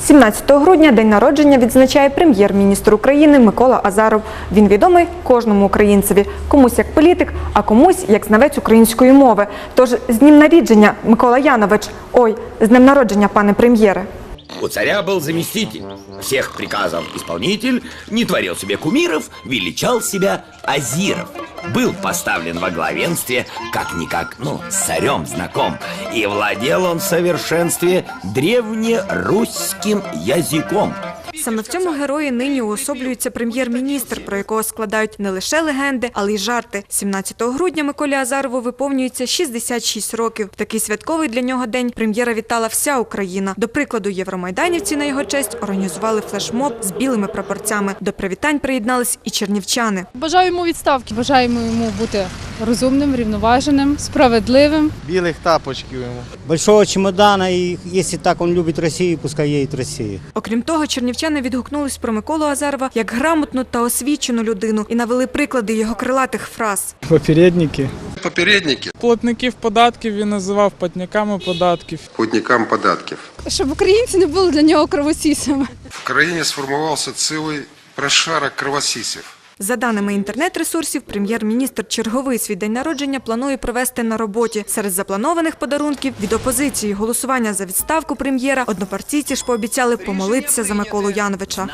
17 грудня день народження відзначає прем'єр-міністр України Микола Азаров. Він відомий кожному українцеві, комусь як політик, а комусь як знавець української мови. Тож з днем народження Микола Янович. Ой, з днем народження, пане прем'єре. У царя был заместитель, всех приказов исполнитель, не творил себе кумиров, величал себя Азиров. Был поставлен во главенстве, как-никак, ну, с царем знаком, и владел он в совершенстве древнерусским языком. Саме в цьому герої нині уособлюється прем'єр-міністр, про якого складають не лише легенди, але й жарти. 17 грудня Миколі Азарову виповнюється 66 років. В Такий святковий для нього день прем'єра вітала вся Україна. До прикладу, євромайданівці на його честь організували флешмоб з білими прапорцями. До привітань приєднались і чернівчани. Бажаю йому відставки. Бажаємо йому бути розумним, рівноваженим, справедливим. Белых тапочків йому. большого чемодана, и если так он любит Россию, пускай едет в Россию. Окрім того, чернівчани відгукнулись про Миколу Азарова як грамотну та освічену людину і навели приклади його крилатих фраз. Попередники. Попередники Платників податків він називав платниками податків. платникам податків. Щоб українці не були для нього кровосісами. В країні сформувався цілий прошарок кровосісів. За даними інтернет-ресурсів, прем'єр-міністр черговий свій день народження планує провести на роботі. Серед запланованих подарунків від опозиції голосування за відставку прем'єра однопартійці ж пообіцяли помолитися за Миколу Яновича.